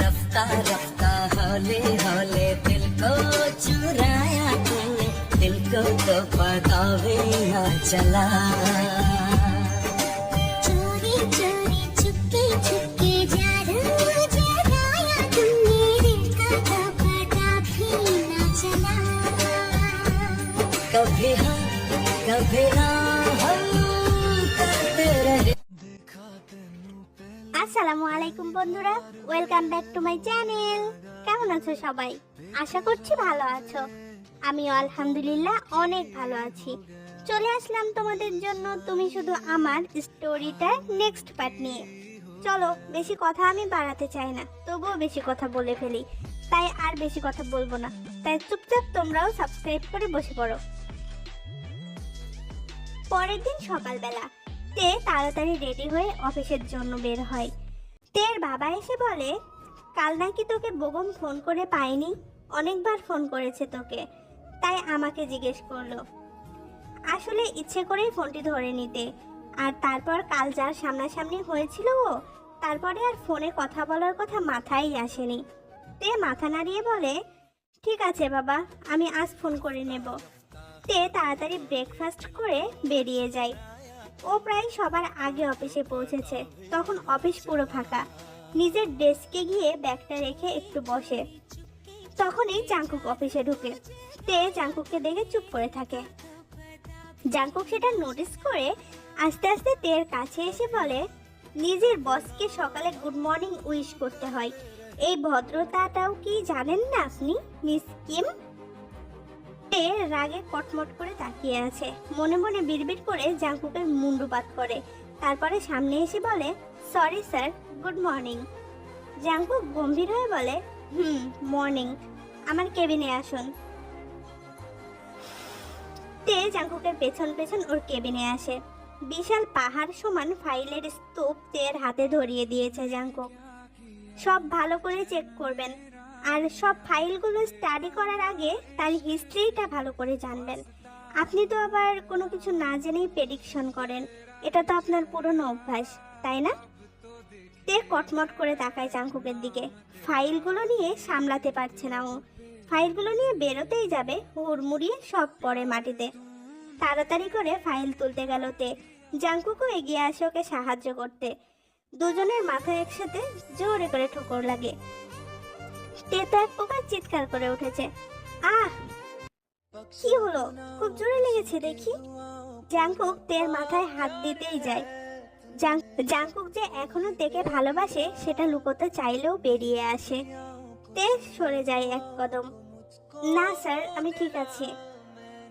रफ्ता रफ्ता हौले हौले दिल को चुराया तूने दिल को तो पता भी न चला। चोरी चोरी चुपके चुपके जादू जगाया तुमने दिल का तो पता भी न चला। कभी हाँ कभी ना। আসসালামু আলাইকুম বন্ধুরা। Welcome back to my channel কেমন আছো সবাই? আশা করছি ভালো আছো। আমি আলহামদুলিল্লাহ অনেক ভালো আছি। চলে আসলাম তোমাদের জন্য। তুমি শুধু আমার স্টোরিটা নেক্সট পার্ট নিয়ে। চলো, বেশি কথা আমি বাড়াতে চাই না। তবুও বেশি কথা বলে ফেলি। তাই আর বেশি কথা বলব না। তাই চুপচাপ তোমরাও সাবস্ক্রাইব করে বসে পড়ো। পরের দিন সকালবেলা। তে তাড়াতাড়ি রেডি হয়ে অফিসের জন্য বের হয়। তের বাবা এসে বলে, কাল নাকি তোকে বেগম ফোন করে পায়নি অনেকবার ফোন করেছে তোকে, তাই আমাকে জিজ্ঞেস করল। আসলে ইচ্ছে করেই ফোনটি ধরে নিতে, আর তারপর কাল যার সামনাসামনি হয়েছিল ও, তারপরে আর ফোনে কথা বলার কথা মাথায় আসেনি। তে মাথা নাড়িয়ে বলে, ঠিক আছে বাবা, আমি আজ ফোন করে নেব। তে তাড়াতাড়ি ব্রেকফাস্ট করে বেরিয়ে যায়। ও প্রায় সবার আগে অফিসে পৌঁছেছে। তখন অফিস পুরো ফাঁকা। নিজের ডেস্কে গিয়ে ব্যাগটা রেখে একটু বসে। তখনই জাঙ্কুক অফিসে ঢুকে। তে জাঙ্কুককে দেখে চুপ করে থাকে। জাঙ্কুক সেটা নোটিস করে আস্তে আস্তে তের কাছে এসে বলে, নিজের বসকে সকালে গুড মর্নিং উইশ করতে হয়। এই ভদ্রতাটাও কি জানেন না আপনি মিস কিম তে রাগে কটমট করে তাকিয়ে আছে। মনে মনে বিড়বিড় করে জাঙ্কুকের মুন্ডুপাত করে। তারপরে সামনে এসে বলে sorry sir good morning Jungkook গম্ভীর হয়ে বলে, হুম মর্নিং আমার কেবিনে আসুন। তে জাঙ্কুকের পেছন পেছন ওর কেবিনে আসে। বিশাল পাহাড় সমান ফাইলের স্তূপ তের হাতে ধরিয়ে দিয়েছে জাঙ্কুক সব ভালো করে চেক করবেন। আর সব ফাইলগুলো স্টাডি করার আগে তার হিস্ট্রিটা ভালো করে জানবেন। আপনি তো আবার কোনো কিছু না জেনেই প্রেডিকশন করেন। এটা তো আপনার পুরনো অভ্যাস, তাই না? তে কটমট করে তাকায় চাঙ্কুকের দিকে। ফাইলগুলো নিয়ে সামলাতে পারছে না ও। ফাইলগুলো নিয়ে বেরোতেই যাবে হুড়মুড়িয়ে সব পড়ে মাটিতে। তাড়াতাড়ি করে ফাইল তুলতে গেল তে। জাঙ্কুকও এগিয়ে আসে ওকে সাহায্য করতে। দুজনের মাথায় একসাথে জোরে করে ঠোকর লাগে। তে তো এক প্রকার চিৎকার করে উঠেছে। আহ! কি হলো? খুব জোরে লেগেছে দেখি। জাংকুক তের মাথায় হাত দিতেই যায়। জাংকুক যে এখনও তেকে ভালোবাসে, সেটা লুকোতে চাইলেও বেরিয়ে আসে। তে সরে যায় এক কদম। না, স্যার, আমি ঠিক আছি।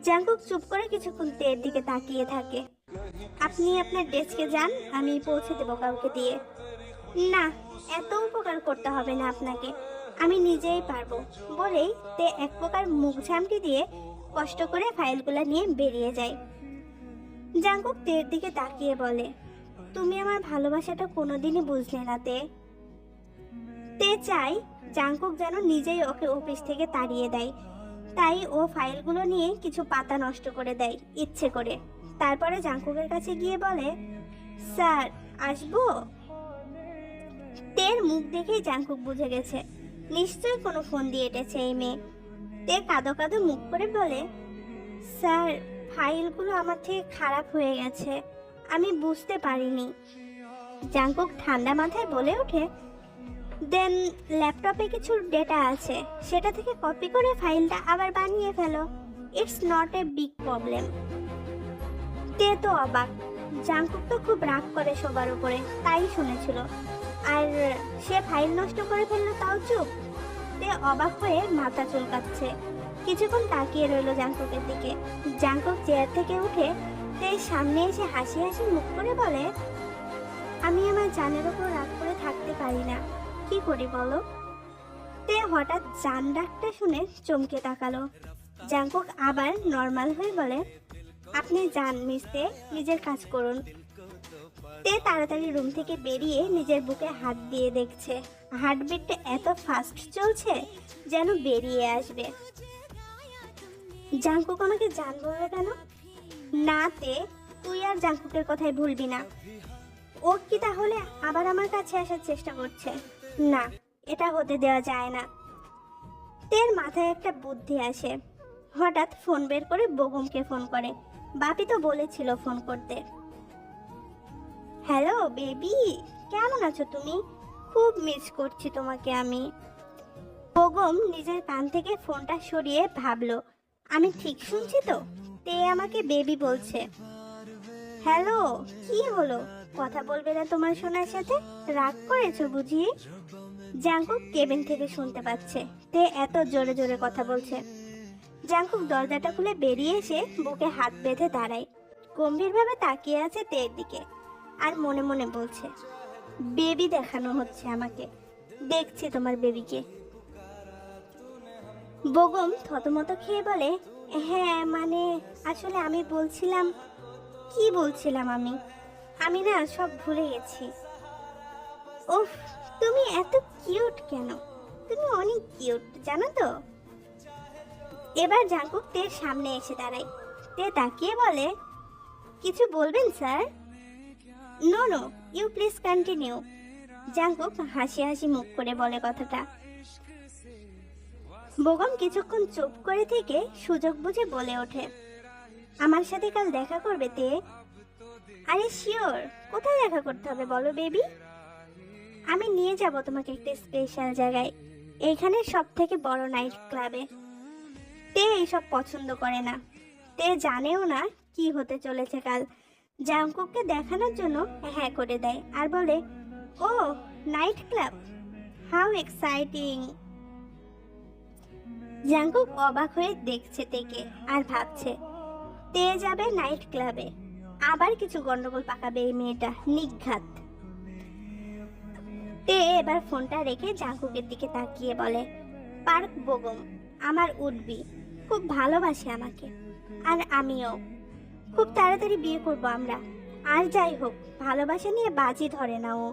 জাংকুক চুপ করে কিছুক্ষণ তের দিকে তাকিয়ে থাকে। আপনি আপনার ডেস্কে যান, আমি পৌঁছে দেবো কাউকে দিয়ে। না, এত উপকার করতে হবে না আপনাকে। আমি নিজেই পারব। বলেই তে এক প্রকার মুখ ঝামটি দিয়ে কষ্ট করে ফাইলগুলো নিয়ে বেরিয়ে যায়। জাঙ্কুক তের দিকে তাকিয়ে বলে, তুমি আমার ভালোবাসাটা কোনোদিনই বুঝলে না, তে। তে চাই জাঙ্কুক যেন নিজেই ওকে অফিস থেকে তাড়িয়ে দেয়। তাই ও ফাইলগুলো নিয়ে কিছু পাতা নষ্ট করে দেয়, ইচ্ছে করে। তারপরে জাঙ্কুকের কাছে গিয়ে বলে, স্যার, আসব? তের মুখ দেখেই জাঙ্কুক বুঝে গেছে নিশ্চয়ই কোনো ফোন দিয়ে এটেছে এই মেয়ে। তে কাদো কাদো মুখ করে বলে, স্যার, ফাইলগুলো আমার থেকে খারাপ হয়ে গেছে। আমি বুঝতে পারিনি। জাঙ্কুক ঠান্ডা মাথায় বলে ওঠে, দেন ল্যাপটপে কিছু ডেটা আছে। সেটা থেকে কপি করে ফাইলটা আবার বানিয়ে ফেলো। It's not a big problem. তে তো অবাক। জাঙ্কুক তো খুব রাগ করে সবার উপরে, তাই শুনেছিল। আর সে ফাইল নষ্ট করে ফেলল তাও চুপ। তে অবাক হয়ে মাথা চুলকাচ্ছে। কিছুক্ষণ তাকিয়ে রইল জাঙ্কুকের দিকে। জাঙ্কুক চেয়ার থেকে উঠে তে সামনে এসে হাসি হাসি মুখ করে বলে, আমি আমার জানের ওপর রাগ করে থাকতে পারি না। কি করি বলো? তে হঠাৎ জান ডাকটা শুনে চমকে তাকালো। জাঙ্কুক আবার নর্মাল হয়ে বলে, আপনি যান মিশতে নিজের কাজ করুন। তে তাড়াতাড়ি রুম থেকে বেরিয়ে নিজের বুকে হাত দিয়ে দেখছে, হার্টবিটটা এত ফাস্ট চলছে যেন বেরিয়ে আসবে। জাঙ্কুক আমাকে জান বলবে কেন? না তে, তুই আর জাঙ্কুকের কথাই ভুলবি না। ও কি তাহলে আবার আমার কাছে আসার চেষ্টা করছে? না, এটা হতে দেওয়া যায় না। তের মাথায় একটা বুদ্ধি আসে। হঠাৎ ফোন বের করে বগমকে ফোন করে। বাপি তো বলেছিল ফোন করতে। হ্যালো বেবি, কেমন আছো তুমি? খুব মিস করছি তোমাকে আমি। বগম নিজের কান থেকে ফোনটা সরিয়ে ভাবলো, আমি ঠিক শুনছি তো? তে আমাকে বেবি বলছে, হ্যালো, কি হলো? কথা বলবে না তোমার সোনার সাথে? রাগ করেছ বুঝি? জাঙ্কুক কেবিন থেকে শুনতে পাচ্ছে, তে এত জোরে জোরে কথা বলছে। জাঙ্কুক দরজাটা খুলে বেরিয়ে এসে বুকে হাত বেঁধে দাঁড়ায়। গম্ভীরভাবে তাকিয়ে আছে তের দিকে। আর মনে মনে বলছে, বেবি দেখানো হচ্ছে আমাকে। দেখছি তোমার বেবিকে। বগম থতমত খেয়ে বলে হ্যাঁ মানে আসলে আমি বলছিলাম, কি বলছিলাম আমি? আমি না সব ভুলে গেছি। উফ, তুমি এত কিউট কেন? তুমি অনেক কিউট, জানো তো? এবার জাঙ্কুক তের সামনে এসে দাঁড়ায়। তে তাকিয়ে বলে, কিছু বলবেন, sir? No no you please continue Jungkook হাসি হাসি মুখ করে বলে কথাটা। বোগম কিছুক্ষণ চুপ করে থেকে সুযোগ বুঝে বলে ওঠে, আমার সাথে কাল দেখা করবে তে? আরে শিওর কোথায় দেখা করতে হবে বলো বেবি আমি নিয়ে যাব তোমাকে একটা স্পেশাল জায়গায় এইখানে সব থেকে বড় নাইট ক্লাবে তে এইসব পছন্দ করে না। তে জানেও না কি হতে চলেছে কাল। জাংকুককে দেখানোর জন্য হ্যাঁ করে দেয় আর বলে, ও, night club. How exciting! Jungkook অবাক হয়ে দেখছে তেকে আর ভাবছে, তে যাবে নাইট ক্লাবে। আবার কিছু গন্ডগোল পাকাবে এই মেয়েটা, নিঘাত। তে এবার ফোনটা রেখে জাঙ্কুকের দিকে তাকিয়ে বলে, পার্ক বগম, আমার উঠবি খুব ভালোবাসে আমাকে। আর আমিও। খুব তাড়াতাড়ি বিয়ে করব আমরা। আর যাই হোক, ভালোবাসা নিয়ে বাজি ধরে না ও।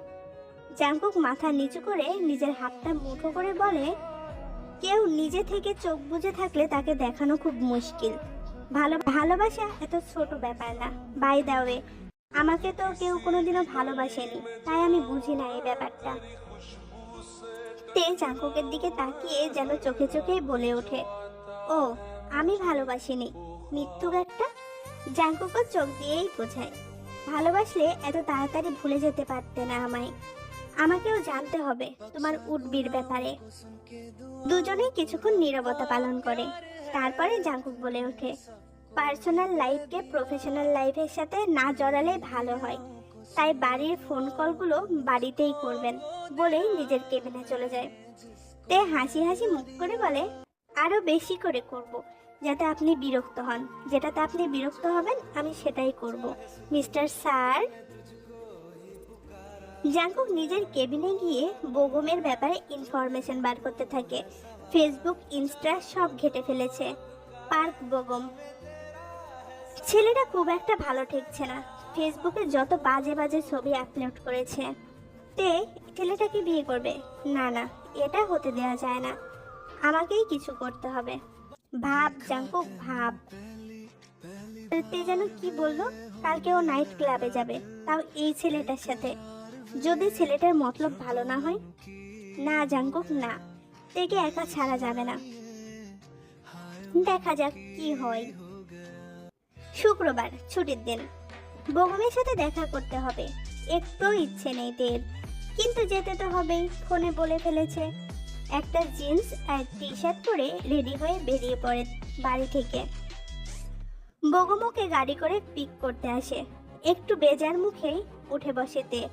জাঙ্কুক মাথা নিচু করে নিজের হাতটা মুঠো করে বলে, কেউ নিজে থেকে চোখ বুজে থাকলে তাকে দেখানো খুব মুশকিল। ভালো, ভালোবাসা এত ছোট ব্যাপার না। বাই দাওয়ে আমাকে তো কেউ কোনোদিনও ভালোবাসেনি, তাই আমি বুঝি না এই ব্যাপারটা। তে চাঙ্কুকের দিকে তাকিয়ে যেন চোখে চোখে বলে ওঠে, ও, আমি ভালোবাসিনি। মৃত্যুক একটা জাঙ্কুকও চোখ দিয়েই বোঝায়, ভালোবাসলে এত তাড়াতাড়ি ভুলে যেতে পারতে না আমায়। আমাকেও জানতে হবে তোমার উডবির ব্যাপারে। দুজনেই কিছুক্ষণ নীরবতা পালন করে। তারপরে জাঙ্কুক বলে ওঠে, পার্সোনাল লাইফকে প্রফেশনাল লাইফের সাথে না জড়ালে ভালো হয়। তাই বাড়ির ফোন কলগুলো বাড়িতেই করবেন, বলেই নিজের কেবিনে চলে যায়। তে হাসি হাসি মুখ করে বলে, আরও বেশি করে করব। যাতে আপনি বিরক্ত হন। যেটাতে আপনি বিরক্ত হবেন, আমি সেটাই করব। Mister sir? জাঙ্কুক নিজের কেবিনে গিয়ে বোগমের ব্যাপারে ইনফরমেশন বার করতে থাকে। ফেসবুক, ইনস্টা সব ঘেটে ফেলেছে। Park Bogum. ছেলেটা খুব একটা ভালো ঠেকছে না। ফেসবুকে যত বাজে বাজে ছবি আপলোড করেছে। তে ছেলেটাকে বিয়ে করবে? না না, এটা হতে দেওয়া যায় না। আমাকেই কিছু করতে হবে। ভাব, জাঙ্কুক ভাব। তে যেন কি বলল, কালকে ও নাইট ক্লাবে যাবে। তাও এই ছেলেটার সাথে। যদি ছেলেটার মতলব ভালো না হয়? না, জাঙ্কুক, না। তেকে একা ছাড়া যাবে না। দেখা যাক কি হয়। শুক্রবার, ছুটির দিন। বগমের সাথে দেখা করতে হবে। একটু ইচ্ছে নেই তের। কিন্তু যেতে তো হবেই, ফোনে বলে ফেলেছে। একটা জিন্স আর টি শার্ট পরে রেডি হয়ে বেরিয়ে পড়ে বাড়ি থেকে। বগমকে গাড়ি করে পিক করতে আসে। একটু বেজার মুখেই উঠে বসে তে।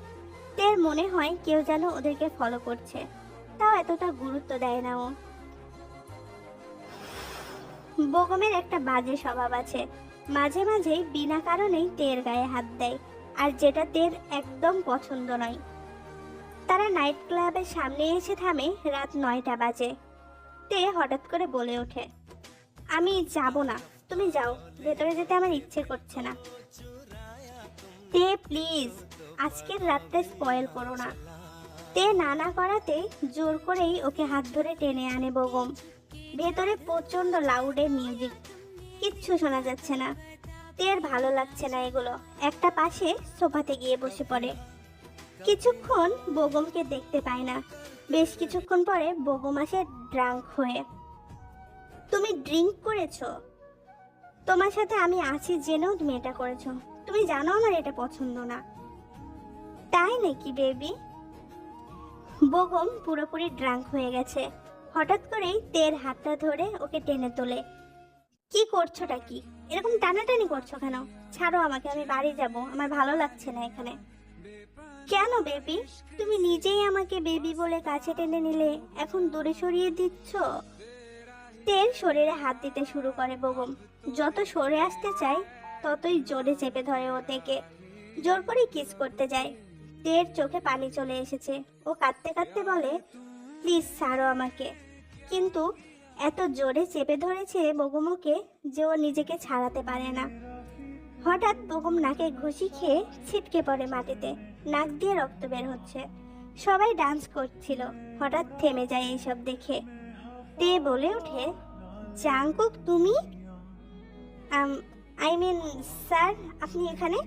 তের মনে হয় কেউ যেন ওদেরকে ফলো করছে। তাও এতটা গুরুত্ব দেয় না ও। বগমের একটা বাজে স্বভাব আছে। মাঝে মাঝেই বিনা কারণেই তের গায়ে হাত দেয়। আর যেটা তের একদম পছন্দ নয়। তারা নাইট ক্লাবের সামনে এসে থামে রাত নয়টা বাজে। তে হঠাৎ করে বলে ওঠে, আমি যাব না, তুমি যাও, ভেতরে যেতে আমার ইচ্ছে করছে না। তে, প্লিজ, আজকের রাতটা স্পয়েল করো না। তে না না করাতে জোর করেই ওকে হাত ধরে টেনে আনে বগম। ভেতরে প্রচণ্ড লাউডে মিউজিক, কিচ্ছু শোনা যাচ্ছে না। তের ভালো লাগছে না এগুলো। একটা পাশে সোফাতে গিয়ে বসে পড়ে। কিছুক্ষণ বগমকে দেখতে পায় না। বেশ কিছুক্ষণ পরে বগম আসে ড্রাঙ্ক হয়ে। তুমি ড্রিঙ্ক করেছ? তোমার সাথে আমি আছি জেনেও তুমি এটা করেছ। তুমি জানো আমার এটা পছন্দ না। তাই নাকি, বেবি? বগম পুরোপুরি ড্রাঙ্ক হয়ে গেছে। হঠাৎ করেই তের হাতটা ধরে ওকে টেনে তোলে। কি করছোটা কি? এরকম টানাটানি করছ কেন? ছাড়ো আমাকে, আমি বাড়ি যাব। আমার ভালো লাগছে না এখানে। কেন, বেবি? তুমি নিজেই আমাকে বেবি বলে কাছে টেনে নিলে এখন দূরে সরিয়ে দিচ্ছ? তেল শরীরে হাত দিতে শুরু করে বগম যত সরে আসতে চায় ততই জোরে চেপে ধরে ও থেকে জোর করে কিস করতে যায়। তের চোখে পানি চলে এসেছে। ও কাঁদতে কাঁদতে বলে, প্লিজ ছাড়ো আমাকে। কিন্তু এত জোরে চেপে ধরেছে বগমকে যে ও নিজেকে ছাড়াতে পারে না। হঠাৎ বগম নাকে ঘুষি খেয়ে ছিটকে পড়ে মাটিতে। নাক দিয়ে রক্ত বের হচ্ছে। সবাই ডান্স করছিল। হঠাৎ থেমে যায় এইসব দেখে। তে বলে ওঠে জাঙ্কুক তুমি? আই মিন স্যার, আপনি এখানে?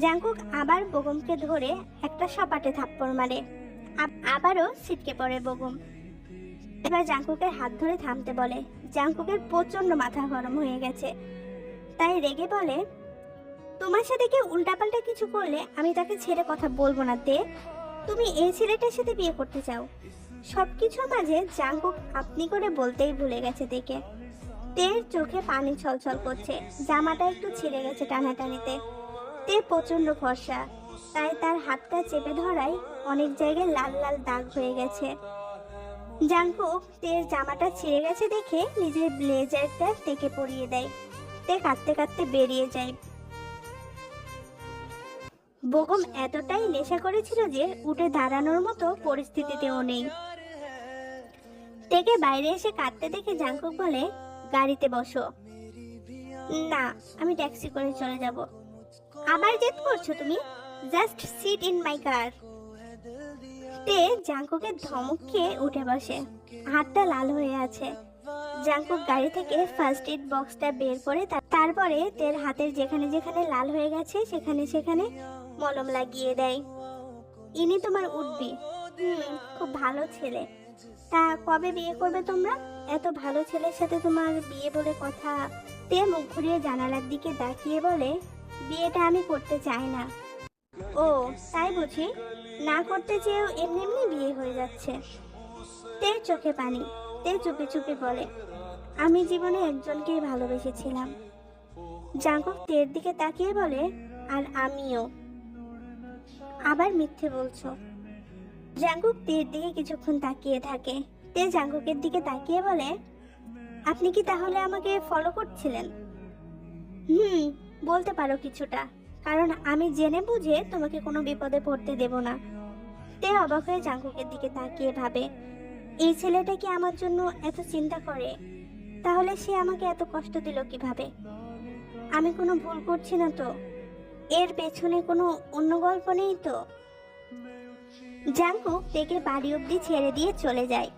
জাঙ্কুক আবার বগমকে ধরে একটা সপাটে থাপ্পড় মারে। আবারও ছিটকে পড়ে বগম। এবার জাঙ্কুকের হাত ধরে থামতে বলে। জাঙ্কুকের প্রচণ্ড মাথা গরম হয়ে গেছে। তাই রেগে বলে, তোমার সাথে কেউ উল্টাপাল্টা কিছু করলে আমি তাকে ছেড়ে কথা বলব না, দে। তুমি এই ছেলেটার সাথে বিয়ে করতে চাও। সবকিছুর মাঝে জাঙ্কুক আপনি করে বলতেই ভুলে গেছে দেখে। তের চোখে পানি ছলছল করছে, জামাটা একটু ছিঁড়ে গেছে টানাটানিতে। তে প্রচণ্ড ফর্সা তাই তার হাতটা চেপে ধরায় অনেক জায়গায় লাল লাল দাগ হয়ে গেছে। জাঙ্কুক তের জামাটা ছিঁড়ে গেছে দেখে নিজের ব্লেজারটা তেকে পরিয়ে দেয়। তে কাঁদতে কাঁদতে বেরিয়ে যায়। বগম এতটাই নেশা করেছিল যে উঠে দাঁড়ানোর মতো পরিস্থিতিতেও নেই। তেকে বাইরে এসে কাঁদতে দেখে জাঙ্কুক বলে, গাড়িতে বসো। না, আমি ট্যাক্সি করে চলে যাব। আবার জেদ করছ তুমি? Just sit in my car. তে জাঙ্কুকের ধমক খেয়ে উঠে বসে। হাতটা লাল হয়ে আছে। জাঙ্কুক গাড়ি থেকে ফার্স্ট এড বক্সটা বের করে তারপরে তের হাতের যেখানে যেখানে লাল হয়ে গেছে, সেখানে সেখানে মলম লাগিয়ে দেয়। ইনি তোমার উঠবি। খুব ভালো ছেলে। তা কবে বিয়ে করবে তোমরা? এত ভালো ছেলের সাথে তোমার বিয়ে বলে কথা। তে মুখ ঘুরিয়ে জানালার দিকে তাকিয়ে বলে, বিয়েটা আমি করতে চাই না। ও, তাই বুঝি? না করতে চেয়েও এমনি এমনি বিয়ে হয়ে যাচ্ছে। তে চোখে পানি। তে চুপি চুপি বলে। আমি জীবনে একজনকেই ভালোবেসেছিলাম। জাঙ্কুক তের দিকে তাকিয়ে বলে, আর আমিও। আবার মিথ্যে বলছো। জাঙ্কুক তের দিকে কিছুক্ষণ তাকিয়ে থাকে। তে জাঙ্কুকের দিকে তাকিয়ে বলে, আপনি কি তাহলে আমাকে ফলো করছিলেন? হুম, বলতে পারো কিছুটা। কারণ আমি জেনে বুঝে তোমাকে কোনো বিপদে পড়তে দেব না। তে অবাক হয়ে জাঙ্কুকের দিকে তাকিয়ে ভাবে এই ছেলেটা কি আমার জন্য এত চিন্তা করে? তাহলে সে আমাকে এত কষ্ট দিল কীভাবে? আমি কোনো ভুল করছি না তো। এর পেছনে কোনো অন্য গল্প নেই তো? জাঙ্কুক তেকে বাড়ি অবধি ছেড়ে দিয়ে চলে যায়।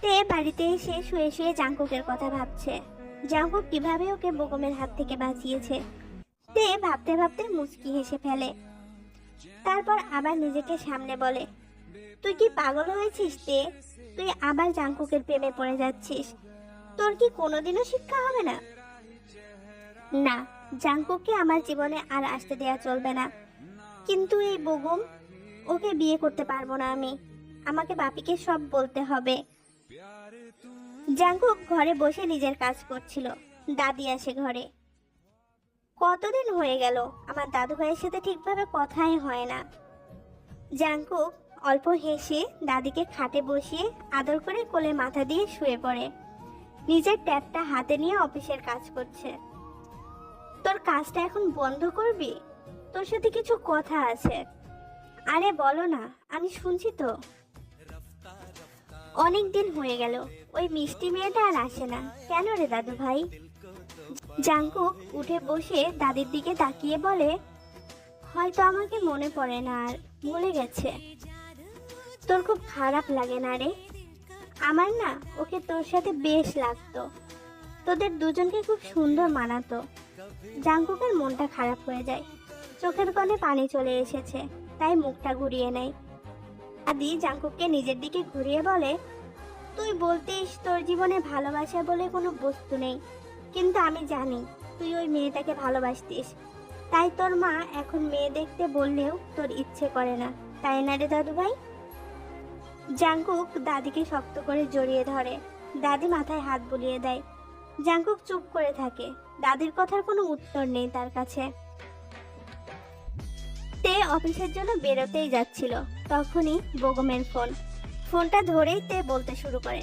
তে বাড়িতে এসে শুয়ে শুয়ে জাঙ্কুকের কথা ভাবছে। জাঙ্কুক কীভাবে ওকে বগমের হাত থেকে বাঁচিয়েছে? তে ভাবতে ভাবতে মুচকি হেসে ফেলে। তারপর আবার নিজেকে সামনে বলে, তুই কি পাগল হয়েছিস তে? তুই আবার জাঙ্কুকের প্রেমে পড়ে যাচ্ছিস। তোর কি কোনোদিনও শিক্ষা হবে না? না জাঙ্কুককে আমার জীবনে আর আসতে দেয়া চলবে না। কিন্তু এই বগুম, ওকে বিয়ে করতে পারব না আমি। আমাকে বাপিকে সব বলতে হবে। জাঙ্কুক ঘরে বসে নিজের কাজ করছিল। দাদি আসে ঘরে। কতদিন হয়ে গেল? আমার দাদু ভাইয়ের সাথে ঠিকভাবে কথাই হয় না। জাঙ্কুক অল্প হেসে দাদিকে খাটে বসিয়ে আদর করে কোলে মাথা দিয়ে শুয়ে পড়ে। নিজের ট্যাবটা হাতে নিয়ে অফিসের কাজ করছে। তোর কাজটা এখন বন্ধ করবি? তোর সাথে কিছু কথা আছে। আরে বলো না, আমি শুনছি তো। অনেক দিন হয়ে গেল, ওই মিষ্টি মেয়েটা আর আসে না। কেন রে দাদু ভাই? জাঙ্কুক উঠে বসে দাদির দিকে তাকিয়ে বলে, হয়তো আমাকে মনে পড়ে না আর ভুলে গেছে। তোর খুব খারাপ লাগে না রে? আমার না ওকে তোর সাথে বেশ লাগতো। তোদের দুজনকে খুব সুন্দর মানাতো। জাঙ্কুকের মনটা খারাপ হয়ে যায়। চোখের কোণে পানি চলে এসেছে, তাই মুখটা ঘুরিয়ে নেয়। আদি জাঙ্কুককে নিজের দিকে ঘুরিয়ে বলে, তুই বলতিস তোর জীবনে ভালোবাসা বলে কোনো বস্তু নেই। কিন্তু আমি জানি তুই ওই মেয়েটাকে ভালোবাসতিস। তাই তোর মা এখন মেয়ে দেখতে বললেও তোর ইচ্ছে করে না। তাই না রে দাদু ভাই জাঙ্কুক দাদিকে শক্ত করে জড়িয়ে ধরে। দাদি মাথায় হাত বুলিয়ে দেয়। জাঙ্কুক চুপ করে থাকে। দাদির কথার কোনো উত্তর নেই তার কাছে। তে অফিসের জন্য বেরোতেই যাচ্ছিল। তখনই বগমের ফোন। ফোনটা ধরেই তে বলতে শুরু করে।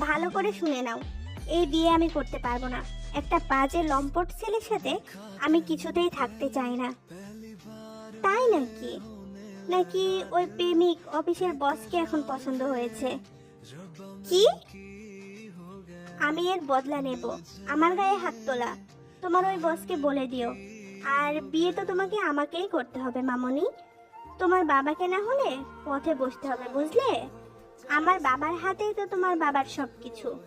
ভালো করে শুনে নাও। এই বিয়ে আমি করতে পারব না। একটা বাজে লম্পট ছেলের সাথে আমি কিছুতেই থাকতে চাই না। তাই নাকি? নাকি ওই প্রেমিক অফিসের বসকে এখন পছন্দ হয়েছে? কি? আমি এর বদলা নেব। আমার গায়ে হাত তোলা। তোমার ওই বসকে বলে দিও। আর বিয়ে তো তোমাকে আমাকেই করতে হবে মামনি। তোমার বাবাকে না হলে পথে বসতে হবে বুঝলে? আমার বাবার হাতেই তো তোমার বাবার সব কিছু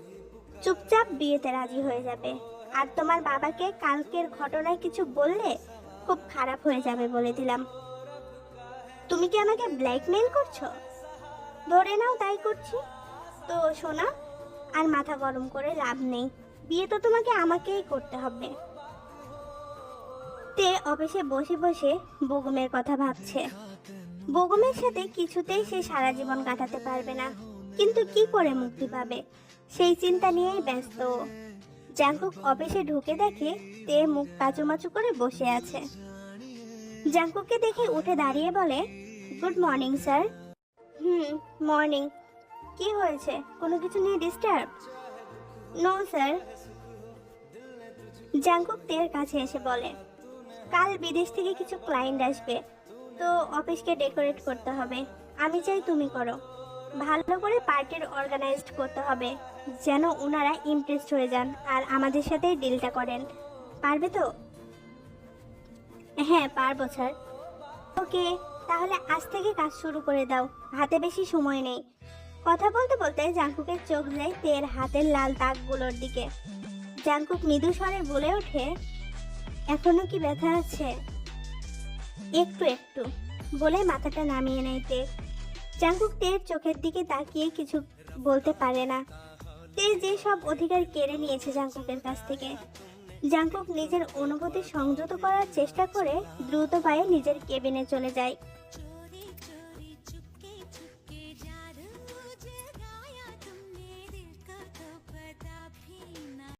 চুপচাপ বিয়েতে রাজি হয়ে যাবে। আর তোমার বাবাকে কালকের ঘটনায় কিছু বললে খুব খারাপ হয়ে যাবে বলে দিলাম। তুমি কি আমাকে ব্ল্যাকমেল করছ? ধরে নাও তাই করছি। তো শোনা আর মাথা গরম করে লাভ নেই। বিয়ে তো তোমাকে আমাকেই করতে হবে। তে অফিসে বসে বসে বগুমের কথা ভাবছে। বগুমের সাথে কিছুতেই সে সারা জীবন কাটাতে পারবে না। কিন্তু কি করে মুক্তি পাবে? সেই চিন্তা নিয়েই ব্যস্ত। জাঙ্কুক অফিসে ঢুকে দেখে তে মুখ কাচুমাচু করে বসে আছে। জাঙ্কুককে দেখে উঠে দাঁড়িয়ে বলে, good morning, sir. Hmm, morning. কি হয়েছে? কোনো কিছু নিয়ে ডিস্টার্ব? No, sir. জাঙ্কুক তের কাছে এসে বলে, কাল বিদেশ থেকে কিছু ক্লায়েন্ট আসবে, তো অফিসকে ডেকোরেট করতে হবে। আমি চাই তুমি করো। ভালো করে পার্টির অর্গানাইজড করতে হবে, যেন ওনারা ইমপ্রেসড হয়ে যান আর আমাদের সাথে ডিলটা করেন। পারবে তো? হ্যাঁ পারব, স্যার। ওকে, তাহলে আজ থেকে কাজ শুরু করে দাও। হাতে বেশি সময় নেই। কথা বলতে বলতে জাঙ্কুকের চোখ যায় তের হাতের লাল দাগগুলোর দিকে। জাঙ্কুক মৃদু স্বরে বলে ওঠে, এখনও কি ব্যথা আছে? একটু একটু, বলে মাথাটা নামিয়ে নেয় তে। জাঙ্কুক তের চোখের দিকে তাকিয়ে কিছু বলতে পারে না। তে যে সব অধিকার কেড়ে নিয়েছে জাঙ্কুকের কাছ থেকে। জাঙ্কুক নিজের অনুভূতি সংযত করার চেষ্টা করে দ্রুত পায়ে নিজের কেবিনে চলে যায়।